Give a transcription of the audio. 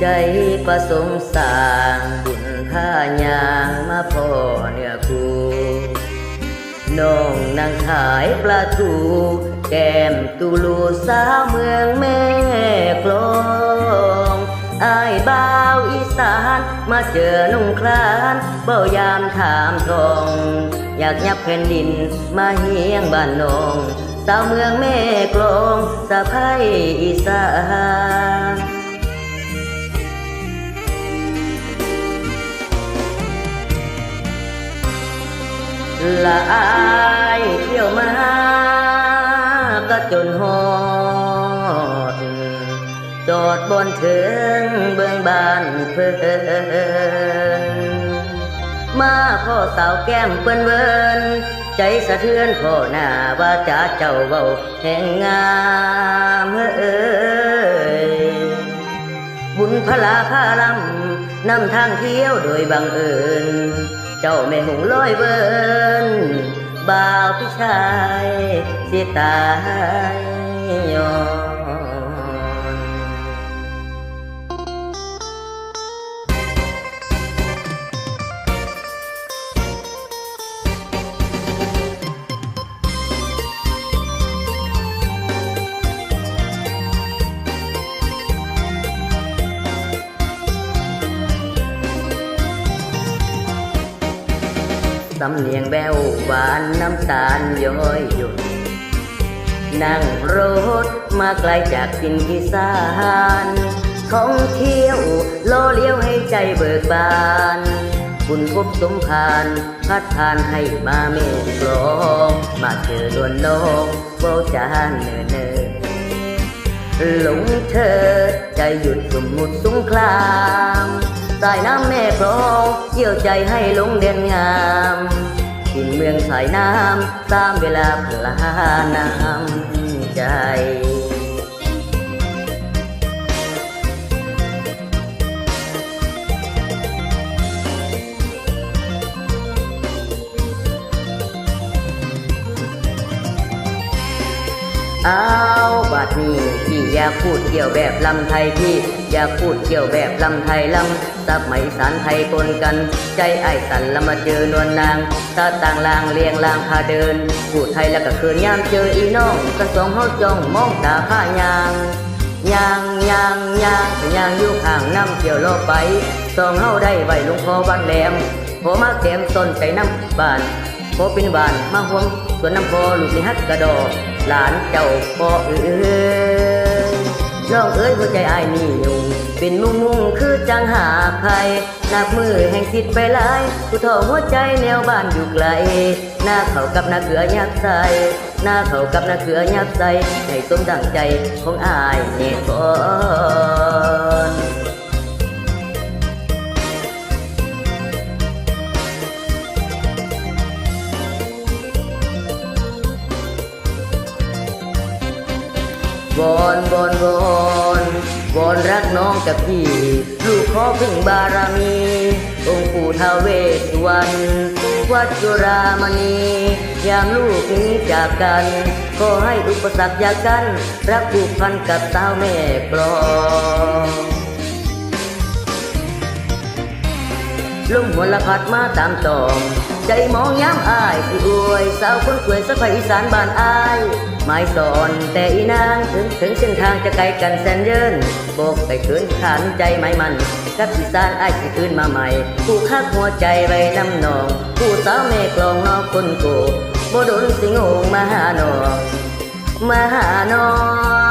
ใจประสงค์สร้างบุญพายางมาพ่อเนื้อคูน้องนางขายปลาทูแก้มตูลูสาวเมืองแม่กลองอายบ่าวอีสานมาเจอนุ่งคลานเบ้ายามถามตรง อยากยับแผ่นดินมาเฮียงบ้านนองสาวเมืองแม่กลองสะพายอีสาน ละอายเที่ยวมาก็จนหอด จอดบนเถิงเบื้องบ้านเพิ่นมาพ่อสาวแก้มเปิ้นเวินใจสะเทือนพ่อหน้าว่าจะเจ้าเบาแห่งงามเอ้ยบุญพลาพาลำ นำทางเที่ยวโดยบังเอิญ เจ้าแม่หงลอยเวินบ่าวพี่ชายเสียตายยอำเนียงแววหวานน้ำตาลย้อยหยุดนั่งรถมาไกลจากทินอีสานท่องเที่ยวโลเลี้ยวให้ใจเบิกบานบุญพบสมพานพัดทานให้มาเมตกลองมาเจอดวนน้องเบาจานเนินเนหลงเธอใจหยุดสมมุติสงครามสายน้ำแม่คลอง เกี่ยวใจให้ลงเด่นงามกินเมืองสายน้ำตามเวลาพลาน้ำใจ อาบัดนี้พี่อยากพูดเกี่ยวแบบลำไทยพี่อยากพูดเกี่ยวแบบลำไทยลำสับไหมสารไทยปนกัน ใจไอ้สันละมาเจอนวลนางตาต่างลางเลียงลางพาเดิน พูดไทยแล้วก็คืนยามเจออีน้องกันสองเฮาจ้องมองตาผ้ายางยางยางยางยางอยู่ข้างน้ำเกี่ยวโลไปสองเฮาได้ไว้ลวงพ่อวัดแหลมพอมาแกมต้นใจน้ำบานพอเป็นบานมาห่วงสวนน้ำพอลูกนี่ฮักกระดอ หลานเจ้าพ่อเอ้ยน้องเอ้ยหัวใจอายนี่ยุงเป็นมุงมุงคือจังหาใครนับมือแห่งสิทธิ์ไปหลายผู้ทอหัวใจแนวบ้านอยู่ไกล หน้าเขากับหน้าเขือยักใส่หน้าเขากับหน้าเขือยักใส่ให้สมดังใจของอายเนก่อน วอนวอนวอนวอนรักน้องกับพี่ ลูกขอพึ่งบารมี องค์ปู่ทาวเวสสุวรรณวัดจุรามณียามลูกนี้จากกันขอให้อุปสรรคอย่ากัน รักผูกพันกับสาวแม่กลองลมหัวละพัดมาตามตอง ใจมองย้ำอายสิอวยสาวคนสวยสะพายอีสานบ้านอายหมายสอนแต่อีนางถึงถึงเส้นทางจะไกลกันแสนเยินโบกไปคืนขานใจไม้มัน กับอีสานอายสิคืนมาใหม่ผู้คักหัวใจไว้น้ำนอง ผู้สาวแม่กลองนอกคนโกบ่โดนสิงหงมาหานองมาหานอง